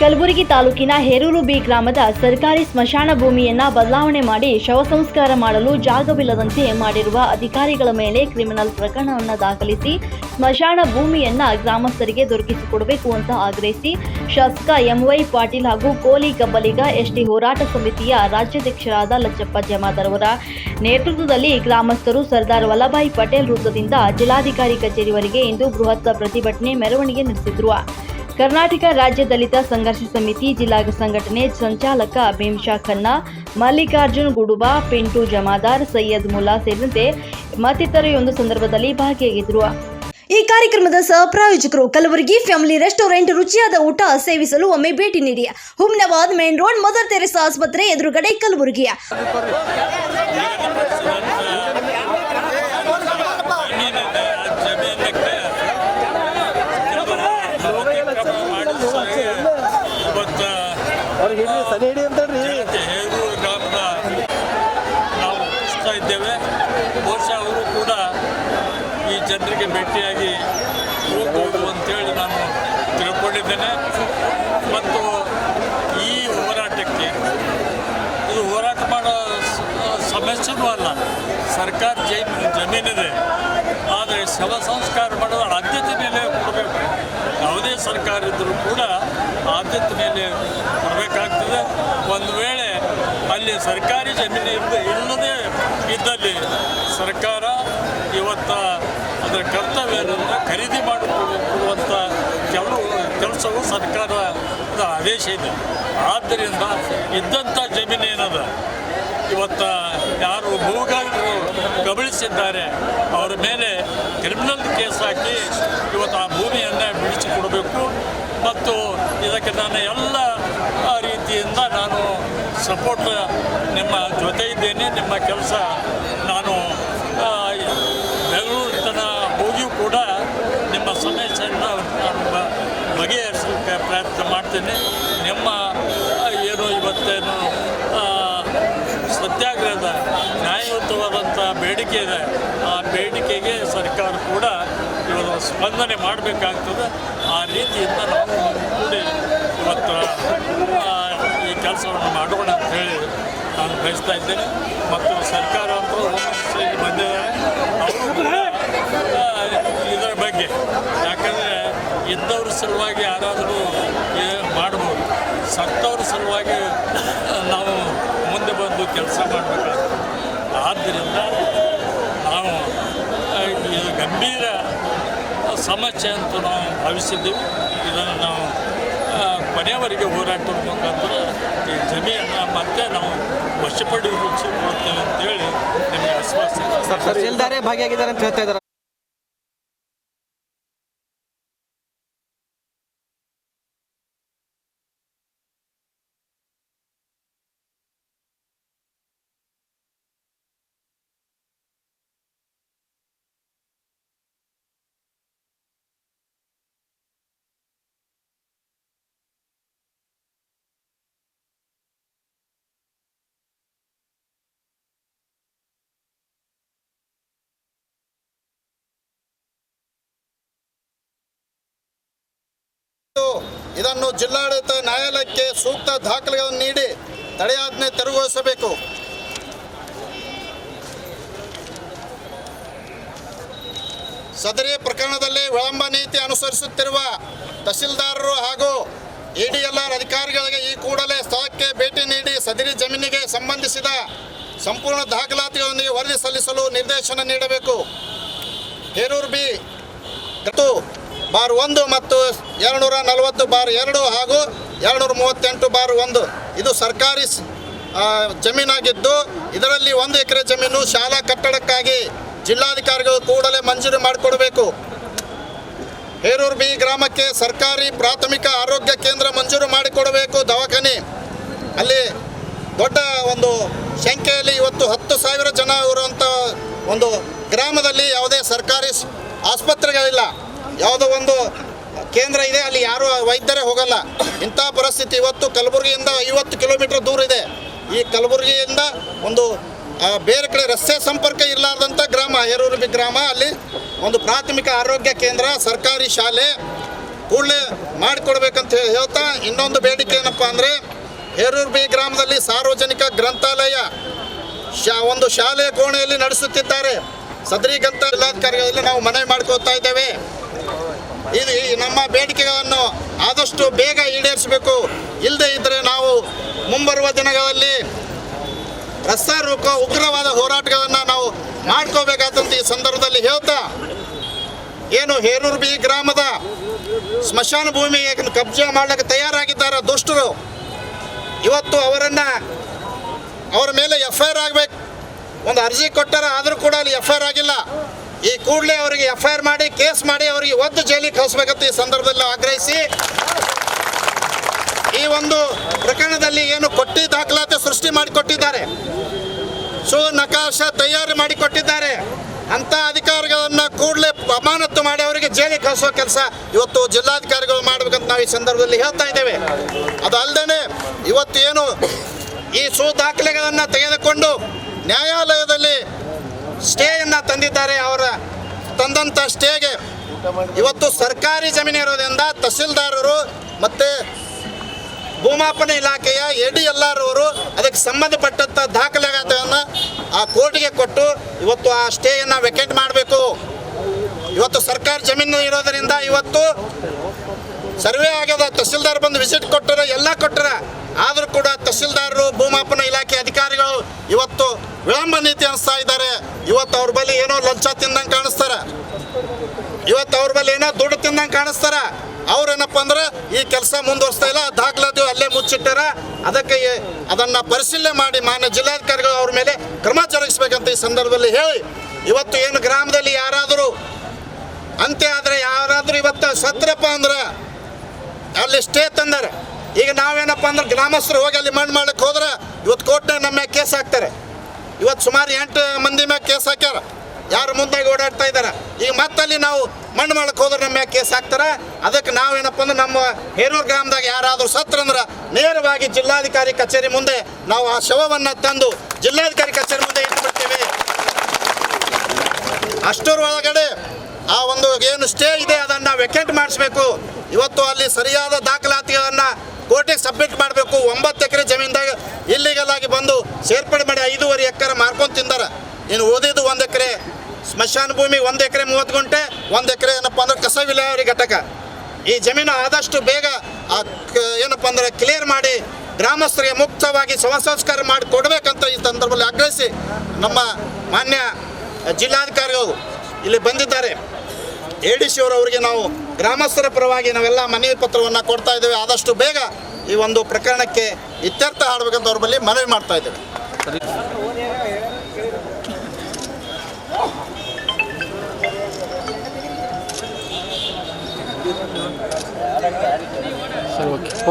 ಕಲಬುರಗಿ ತಾಲೂಕಿನ ಹೇರೂರು ಬಿ ಗ್ರಾಮದ ಸರ್ಕಾರಿ ಸ್ಮಶಾನ ಭೂಮಿಯನ್ನ ಬದಲಾವಣೆ ಮಾಡಿ ಶವ ಸಂಸ್ಕಾರ ಮಾಡಲು ಜಾಗವಿಲ್ಲದಂತೆ ಮಾಡಿರುವ ಅಧಿಕಾರಿಗಳ ಮೇಲೆ ಕ್ರಿಮಿನಲ್ ಪ್ರಕರಣವನ್ನು ದಾಖಲಿಸಿ ಸ್ಮಶಾನ ಭೂಮಿಯನ್ನ ಗ್ರಾಮಸ್ಥರಿಗೆ ದೊರಕಿಸಿಕೊಡಬೇಕು ಅಂತ ಆಗ್ರಹಿಸಿ ಶಾಸಕ ಎಂವೈ ಪಾಟೀಲ್ ಹಾಗೂ ಕೋಲಿ ಕಬ್ಬಲಿಗ ಎಸ್ಟಿ ಹೋರಾಟ ಸಮಿತಿಯ ರಾಜ್ಯಾಧ್ಯಕ್ಷರಾದ ಲಚ್ಚಪ್ಪ ಜಮಾದರ್ ಅವರ ನೇತೃತ್ವದಲ್ಲಿ ಗ್ರಾಮಸ್ಥರು ಸರ್ದಾರ್ ವಲ್ಲಭಾಯಿ ಪಟೇಲ್ ವೃತ್ತದಿಂದ ಜಿಲ್ಲಾಧಿಕಾರಿ ಕಚೇರಿವರೆಗೆ ಇಂದು ಬೃಹತ್ ಪ್ರತಿಭಟನೆ ಮೆರವಣಿಗೆ ನಡೆಸಿದ್ರು. ಕರ್ನಾಟಕ ರಾಜ್ಯ ದಲಿತ ಸಂಘರ್ಷ ಸಮಿತಿ ಜಿಲ್ಲಾ ಸಂಘಟನೆ ಸಂಚಾಲಕ ಭೀಮ್ಶಾ ಖನ್ನಾ, ಮಲ್ಲಿಕಾರ್ಜುನ್ ಗುಡುಬಾ, ಪಿಂಟು ಜಮಾದಾರ್, ಸೈಯದ್ ಮುಲ್ಲಾ ಸೇರಿದಂತೆ ಮತ್ತಿತರ ಈ ಒಂದು ಸಂದರ್ಭದಲ್ಲಿ ಭಾಗಿಯಾಗಿದ್ದರು. ಈ ಕಾರ್ಯಕ್ರಮದ ಸಹ ಪ್ರಾಯೋಜಕರು ಕಲಬುರಗಿ ಫ್ಯಾಮಿಲಿ ರೆಸ್ಟೋರೆಂಟ್ ರುಚಿಯಾದ ಊಟ ಸೇವಿಸಲು ಒಮ್ಮೆ ಭೇಟಿ ನೀಡಿ. Humnabad main road, mother Teresa ಆಸ್ಪತ್ರೆ ಎದುರುಗಡೆ ಕಲಬುರಗಿ ಜಮೀನಕ್ಕೆ ಇವತ್ತು ಅವ್ರಿಗೆ ಹಿಡಿ ಸನಿ ಹಿಡಿ ಗ್ರಾಮದ ನಾವು ರಚಿಸ್ತಾ ಇದ್ದೇವೆ. ವರ್ಷ ಅವರು ಕೂಡ ಈ ಜನರಿಗೆ ಭೇಟಿಯಾಗಿ ಹೋಗ್ಬೋದು ಅಂತೇಳಿ ನಾನು ತಿಳ್ಕೊಂಡಿದ್ದೇನೆ. ಮತ್ತು ಈ ಹೋರಾಟಕ್ಕೆ, ಇದು ಹೋರಾಟ ಮಾಡೋ ಸಮಸ್ಯೆನೂ ಅಲ್ಲ. ಸರ್ಕಾರ ಜೈ ಜಮೀನಿದೆ. ಆದರೆ ಶವ ಸಂಸ್ಕಾರ ಮಾಡೋದು ಆದ್ಯತೆ ಮೇಲೆ ಕೊಡಬೇಕು. ಸರ್ಕಾರ ಇದ್ದರೂ ಕೂಡ ಆದ್ಯತೆ ಮೇಲೆ ಬರಬೇಕಾಗ್ತದೆ. ಒಂದು ವೇಳೆ ಅಲ್ಲಿ ಸರ್ಕಾರಿ ಜಮೀನು ಇಲ್ಲದೆ ಇಲ್ಲದೇ ಇದ್ದಲ್ಲಿ ಸರ್ಕಾರ ಇವತ್ತ ಅದರ ಕರ್ತವ್ಯ ಖರೀದಿ ಮಾಡಿಕೊಡುವಂಥ ಕೆಲವು ಕೆಲಸವು ಸರ್ಕಾರದ ಆದೇಶ ಇದೆ. ಆದ್ದರಿಂದ ಇದ್ದಂಥ ಜಮೀನು ಏನದ? ಇವತ್ತ ಯಾರು ಭೂಗಾರರು ಕಬಳಿಸಿದ್ದಾರೆ, ಅವರ ಮೇಲೆ ಕ್ರಿಮಿನಲ್ ಕೇಸ್ ಹಾಕಿ ಇವತ್ತು ಆ ಭೂಮಿಯನ್ನು ಬಿಡಿಸಿಕೊಡಬೇಕು. ಮತ್ತು ಇದಕ್ಕೆ ನಾನು ಎಲ್ಲ ರೀತಿಯಿಂದ ನಾನು ಸಪೋರ್ಟ್ ನಿಮ್ಮ ಜೊತೆ ಇದ್ದೇನೆ ನಿಮ್ಮ ಕೆಲಸ ನಾನು ಬೆಂಗಳೂರಿನ ಹೋಗಿಯೂ ಕೂಡ ನಿಮ್ಮ ಸಮಸ್ಯೆಯನ್ನು ನಾನು ಬಗೆಹರಿಸಲಿಕ್ಕೆ ಪ್ರಯತ್ನ ಮಾಡ್ತೇನೆ. ನಿಮ್ಮ ಏನು ಇವತ್ತೇನು ಬೇಡಿಕೆ ಇದೆ. ಆ ಬೇಡಿಕೆಗೆ ಸರ್ಕಾರ ಕೂಡ ಇವರು ಸ್ಪಂದನೆ ಮಾಡಬೇಕಾಗ್ತದೆ. ಆ ರೀತಿಯಿಂದ ನಾವು ಕೂಡಿ ಇವತ್ತು ಈ ಕೆಲಸವನ್ನು ಮಾಡೋಣ ಅಂತ ಹೇಳಿ ನಾನು ಬಯಸ್ತಾ ಇದ್ದೇನೆ. ಮತ್ತು ಸರ್ಕಾರ ಅಂತೂ ಬಂದಿದ್ದಾರೆ ಅವರು ಇದರ ಬಗ್ಗೆ, ಯಾಕಂದರೆ ಇದ್ದವ್ರ ಸಲುವಾಗಿ ಯಾರಾದರೂ ಮಾಡ್ಬೋದು. ಸತ್ತವ್ರ ಸಲುವಾಗಿ ನಾವು ಮುಂದೆ ಬಂದು ಕೆಲಸ ಮಾಡಬೇಕಾಗ್ತದೆ. ಆದ್ದರಿಂದ ನಾವು ಆ, ಇದು ಗಂಭೀರ ಸಮಸ್ಯೆ ಅಂತ ನಾವು ಭಾವಿಸಿದ್ದೆವು. ಇದನ್ನು ನಾವು ಕೊನೆಯವರೆಗೆ ಹೋರಾಟದ ಮುಖಾಂತರ ಈ ಜಮೀನನ್ನು ಮತ್ತೆ ನಾವು ವಶಪಡಿಸಿಕೊಳ್ತೇವೆ ಅಂತೇಳಿ ನಿಮಗೆ ಆಶ್ವಾಸ ಭಾಗಿಯಾಗಿದ್ದಾರೆ ಅಂತ ಹೇಳ್ತಾ ಇದ್ದಾರೆ. ಇದನ್ನು ಜಿಲ್ಲಾಡಳಿತ ನ್ಯಾಯಾಲಯಕ್ಕೆ ಸೂಕ್ತ ದಾಖಲೆಗಳನ್ನು ನೀಡಿ ತಡೆಯಾಜ್ಞೆ ತೆರವುಗೊಳಿಸಬೇಕು. ಸದರಿ ಪ್ರಕರಣದಲ್ಲಿ ವಿಳಂಬ ನೀತಿ ಅನುಸರಿಸುತ್ತಿರುವ ತಹಸೀಲ್ದಾರರು ಹಾಗೂ ಎಡಿಎಲ್ಆರ್ ಅಧಿಕಾರಿಗಳಿಗೆ ಈ ಕೂಡಲೇ ಸ್ಥಳಕ್ಕೆ ಭೇಟಿ ನೀಡಿ ಸದರಿ ಜಮೀನಿಗೆ ಸಂಬಂಧಿಸಿದ ಸಂಪೂರ್ಣ ದಾಖಲಾತಿಗಳೊಂದಿಗೆ ವರದಿ ಸಲ್ಲಿಸಲು ನಿರ್ದೇಶನ ನೀಡಬೇಕು. ಹೇರೂರು ಬಿ ಬಾರ್ ಒಂದು ಮತ್ತು ಎರಡುನೂರ ನಲವತ್ತು ಬಾರ್ ಎರಡು ಹಾಗೂ ಎರಡುನೂರ ಮೂವತ್ತೆಂಟು ಬಾರ್ ಒಂದು. ಇದು ಸರ್ಕಾರಿ ಜಮೀನಾಗಿದ್ದು ಇದರಲ್ಲಿ ಒಂದು ಎಕರೆ ಜಮೀನು ಶಾಲಾ ಕಟ್ಟಡಕ್ಕಾಗಿ ಜಿಲ್ಲಾಧಿಕಾರಿಗಳು ಕೂಡಲೇ ಮಂಜೂರು ಮಾಡಿಕೊಡಬೇಕು. ಹೇರೂರು ಬಿ ಗ್ರಾಮಕ್ಕೆ ಸರ್ಕಾರಿ ಪ್ರಾಥಮಿಕ ಆರೋಗ್ಯ ಕೇಂದ್ರ ಮಂಜೂರು ಮಾಡಿಕೊಡಬೇಕು ದವಾಖಾನೆ. ಅಲ್ಲಿ ದೊಡ್ಡ ಒಂದು ಸಂಖ್ಯೆಯಲ್ಲಿ ಇವತ್ತು ಹತ್ತು ಸಾವಿರ ಜನ ಇರುವಂಥ ಒಂದು ಗ್ರಾಮದಲ್ಲಿ ಯಾವುದೇ ಸರ್ಕಾರಿ ಆಸ್ಪತ್ರೆಗಳಿಲ್ಲ. ಯಾವುದೋ ಒಂದು ಕೇಂದ್ರ ಇದೆ, ಅಲ್ಲಿ ಯಾರು ವೈದ್ಯರೇ ಹೋಗಲ್ಲ. ಇಂಥ ಪರಿಸ್ಥಿತಿ ಇವತ್ತು ಕಲಬುರಗಿಯಿಂದ ಐವತ್ತು ಕಿಲೋಮೀಟರ್ ದೂರ ಇದೆ. ಈ ಕಲಬುರಗಿಯಿಂದ ಒಂದು ಬೇರೆ ಕಡೆ ರಸ್ತೆ ಸಂಪರ್ಕ ಇರಲಾರ್ದಂಥ ಗ್ರಾಮ ಹೇರೂರು ಗ್ರಾಮ, ಅಲ್ಲಿ ಒಂದು ಪ್ರಾಥಮಿಕ ಆರೋಗ್ಯ ಕೇಂದ್ರ, ಸರ್ಕಾರಿ ಶಾಲೆ ಕೂಡಲೇ ಮಾಡಿಕೊಡ್ಬೇಕಂತ ಹೇಳಿ ಹೇಳ್ತಾ ಇನ್ನೊಂದು ಬೇಡಿಕೆ ಏನಪ್ಪ ಅಂದರೆ, ಹೇರೂರು ಬಿ ಗ್ರಾಮದಲ್ಲಿ ಸಾರ್ವಜನಿಕ ಗ್ರಂಥಾಲಯ, ಶಾ, ಒಂದು ಶಾಲೆ ಕೋಣೆಯಲ್ಲಿ ನಡೆಸುತ್ತಿದ್ದಾರೆ. ಸದರಿಗಂತ ಜಿಲ್ಲಾಧಿಕಾರಿಗಳಲ್ಲಿ ನಾವು ಮನವಿ ಮಾಡ್ಕೋತಾ ಇದ್ದೇವೆ. ಇದು ನಮ್ಮ ಬೇಡಿಕೆಗಳನ್ನು ಆದಷ್ಟು ಬೇಗ ಈಡೇರಿಸಬೇಕು. ಇಲ್ಲದೆ ಇದ್ದರೆ ನಾವು ಮುಂಬರುವ ದಿನಗಳಲ್ಲಿ ರಸ್ತಾರೂಪ ಉಗ್ರವಾದ ಹೋರಾಟಗಳನ್ನು ನಾವು ಮಾಡ್ಕೋಬೇಕಾದಂತ ಈ ಸಂದರ್ಭದಲ್ಲಿ ಹೇಳ್ತಾ, ಏನು ಹೇರೂರು ಬಿ ಗ್ರಾಮದ ಸ್ಮಶಾನ ಭೂಮಿ ಕಬ್ಜಾ ಮಾಡಲಿಕ್ಕೆ ತಯಾರಾಗಿದ್ದಾರೆ ದುಷ್ಟರು. ಇವತ್ತು ಅವರನ್ನು ಅವರ ಮೇಲೆ ಎಫ್ ಐ ಆರ್ ಆಗಬೇಕು. ಒಂದು ಅರ್ಜಿ ಕೊಟ್ಟಾರ ಆದರೂ ಕೂಡ ಅಲ್ಲಿ ಎಫ್ ಐ ಆರ್ ಆಗಿಲ್ಲ. ಈ ಕೂಡಲೇ ಅವರಿಗೆ ಎಫ್ ಐ ಮಾಡಿ, ಕೇಸ್ ಮಾಡಿ ಅವರಿಗೆ ಒದ್ದು ಜೈಲಿಗೆ ಕಳಿಸ್ಬೇಕಂತ ಈ ಸಂದರ್ಭದಲ್ಲಿ ಆಗ್ರಹಿಸಿ, ಈ ಒಂದು ಪ್ರಕರಣದಲ್ಲಿ ಏನು ಕೊಟ್ಟಿ ದಾಖಲಾತಿ ಸೃಷ್ಟಿ ಮಾಡಿಕೊಟ್ಟಿದ್ದಾರೆ ಸೊ ನಕಾಶ ತಯಾರಿ ಮಾಡಿಕೊಟ್ಟಿದ್ದಾರೆ ಅಂತ ಅಧಿಕಾರಿಗಳನ್ನ ಕೂಡಲೇ ಅಮಾನತ್ತು ಮಾಡಿ ಅವರಿಗೆ ಜೈಲಿಗೆ ಕಳಿಸೋ ಕೆಲಸ ಇವತ್ತು ಜಿಲ್ಲಾಧಿಕಾರಿಗಳು ಮಾಡಬೇಕಂತ ನಾವು ಈ ಸಂದರ್ಭದಲ್ಲಿ ಹೇಳ್ತಾ ಇದ್ದೇವೆ. ಅದು ಅಲ್ಲದೆ ಇವತ್ತು ಏನು ಈ ಸು ದಾಖಲೆಗಳನ್ನು ತೆಗೆದುಕೊಂಡು ನ್ಯಾಯಾಲಯದಲ್ಲಿ ಸ್ಟೇಯನ್ನು ತಂದಿದ್ದಾರೆ ಅವರ ತಂದಂಥ ಸ್ಟೇಗೆ. ಇವತ್ತು ಸರ್ಕಾರಿ ಜಮೀನು ಇರೋದ್ರಿಂದ ತಹಸೀಲ್ದಾರರು ಮತ್ತು ಭೂಮಾಪನ ಇಲಾಖೆಯ ಎ ಡಿ ಎಲ್ ಅವರು ಅದಕ್ಕೆ ಸಂಬಂಧಪಟ್ಟಂಥ ದಾಖಲೆಗಳನ್ನು ಆ ಕೋರ್ಟ್ಗೆ ಕೊಟ್ಟು ಇವತ್ತು ಆ ಸ್ಟೇಯನ್ನು ವೆಕೆಟ್ ಮಾಡಬೇಕು. ಇವತ್ತು ಸರ್ಕಾರ ಜಮೀನು ಇರೋದರಿಂದ ಇವತ್ತು ಸರ್ವೆ ಆಗ್ಯದ. ತಹಸೀಲ್ದಾರ್ ಬಂದು ವಿಸಿಟ್ ಕೊಟ್ಟರೆ, ಎಲ್ಲ ಕೊಟ್ಟರೆ. ಆದರೂ ಕೂಡ ತಹಸೀಲ್ದಾರರು ಭೂಮಾಪನ ಇಲಾಖೆ ಅಧಿಕಾರಿಗಳು ಇವತ್ತು ವಿಳಂಬ ನೀತಿ ಅನಿಸ್ತಾ ಇದ್ದಾರೆ. ಇವತ್ತು ಅವ್ರ ಬಳಿ ಏನೋ ಲಂಚ ತಿಂದಂಗೆ ಕಾಣಿಸ್ತಾರೆ. ಇವತ್ತು ಅವ್ರ ಬಳಿ ಏನೋ ದುಡ್ಡು ತಿಂದಂಗೆ ಕಾಣಿಸ್ತಾರೆ. ಅವ್ರೇನಪ್ಪ ಅಂದ್ರೆ, ಈ ಕೆಲಸ ಮುಂದುವರಿಸ್ತಾ ಇಲ್ಲ, ದಾಖಲಾತಿ ಅಲ್ಲೇ ಮುಚ್ಚಿಟ್ಟಾರ. ಅದಕ್ಕೆ ಅದನ್ನು ಪರಿಶೀಲನೆ ಮಾಡಿ ಮಾನ್ಯ ಜಿಲ್ಲಾಧಿಕಾರಿಗಳು ಅವ್ರ ಮೇಲೆ ಕ್ರಮ ಜರುಗಿಸ್ಬೇಕಂತ ಈ ಸಂದರ್ಭದಲ್ಲಿ ಹೇಳಿ, ಇವತ್ತು ಏನು ಗ್ರಾಮದಲ್ಲಿ ಯಾರಾದರೂ ಅಂತ್ಯ ಆದರೆ ಯಾರಾದರೂ ಇವತ್ತು ಸತ್ರಪ್ಪ ಅಂದ್ರೆ ಅಲ್ಲಿ ಸ್ಟೇ ತಂದಾರೆ. ಈಗ ನಾವೇನಪ್ಪ ಅಂದ್ರೆ ಗ್ರಾಮಸ್ಥರು ಹೋಗಿ ಅಲ್ಲಿ ಮಣ್ಣು ಮಾಡಕ್ಕೆ ಹೋದ್ರೆ ಇವತ್ತು ಕೋರ್ಟ್ನಾಗ ನಮ್ಮ ಕೇಸ್ ಹಾಕ್ತಾರೆ. ಇವತ್ತು ಸುಮಾರು ಎಂಟು ಮಂದಿ ಮ್ಯಾಗ ಕೇಸ್ ಹಾಕ್ಯಾರ. ಯಾರು ಮುಂದಾಗಿ ಓಡಾಡ್ತಾ ಇದ್ದಾರೆ ಈಗ ಮತ್ತಲ್ಲಿ ನಾವು ಮಣ್ಣು ಮಾಡಕ್ಕೆ ಹೋದ್ರೆ ನಮ್ಮ ಕೇಸ್ ಹಾಕ್ತಾರೆ. ಅದಕ್ಕೆ ನಾವೇನಪ್ಪ ಅಂದ್ರೆ ನಮ್ಮ ಹೇರೂರು ಗ್ರಾಮದಾಗ ಯಾರಾದರೂ ಸತ್ರ ಅಂದ್ರೆ ನೇರವಾಗಿ ಜಿಲ್ಲಾಧಿಕಾರಿ ಕಚೇರಿ ಮುಂದೆ ನಾವು ಆ ಶವವನ್ನು ತಂದು ಜಿಲ್ಲಾಧಿಕಾರಿ ಕಚೇರಿ ಮುಂದೆ ಇಟ್ಬಿಡ್ತೀವಿ ಅಷ್ಟರ ಒಳಗಡೆ ಆ ಒಂದು ಏನು ಸ್ಟೇ ಇದೆ ಅದನ್ನು ವೆಕೆಂಟ್ ಮಾಡಿಸ್ಬೇಕು. ಇವತ್ತು ಅಲ್ಲಿ ಸರಿಯಾದ ದಾಖಲಾತಿಗಳನ್ನು ಕೋರ್ಟಿಗೆ ಸಬ್ಮಿಟ್ ಮಾಡಬೇಕು. ಒಂಬತ್ತು ಎಕರೆ ಜಮೀನ್ದಾಗ ಇಲ್ಲಿಗಲ್ ಬಂದು ಸೇರ್ಪಡೆ ಮಾಡಿ ಐದೂವರೆ ಎಕರೆ ಮಾರ್ಕೊಂಡು ತಿಂದಾರೆ. ಇನ್ನು ಓದಿದ್ದು ಒಂದು ಎಕರೆ, ಸ್ಮಶಾನ ಭೂಮಿ ಒಂದು ಎಕರೆ ಮೂವತ್ತು ಗುಂಟೆ, ಒಂದು ಎಕರೆ ಏನಪ್ಪ ಅಂದ್ರೆ ಕಸ ವಿಲೇವಾರಿ ಘಟಕ. ಈ ಜಮೀನು ಆದಷ್ಟು ಬೇಗ ಏನಪ್ಪ ಅಂದ್ರೆ ಕ್ಲಿಯರ್ ಮಾಡಿ, ಗ್ರಾಮಸ್ಥರಿಗೆ ಮುಕ್ತವಾಗಿ ಸಮ ಸಂಸ್ಕಾರ ಮಾಡಿ ಕೊಡಬೇಕಂತ ಈ ಸಂದರ್ಭದಲ್ಲಿ ಆಗ್ರಹಿಸಿ ನಮ್ಮ ಮಾನ್ಯ ಜಿಲ್ಲಾಧಿಕಾರಿಗಳು ಇಲ್ಲಿ ಬಂದಿದ್ದಾರೆ. ಎ ಡಿ ಸಿ ಅವರವರಿಗೆ ನಾವು ಗ್ರಾಮಸ್ಥರ ಪರವಾಗಿ ನಾವೆಲ್ಲ ಮನವಿ ಪತ್ರವನ್ನು ಕೊಡ್ತಾ ಇದ್ದೇವೆ. ಆದಷ್ಟು ಬೇಗ ಈ ಒಂದು ಪ್ರಕರಣಕ್ಕೆ ಇತ್ಯರ್ಥ ಆಡಬೇಕಂತ ಅವ್ರ ಬಳಿ ಮನವಿ ಮಾಡ್ತಾ ಇದ್ದೇವೆ. ಸರಿ, ಓಕೆ.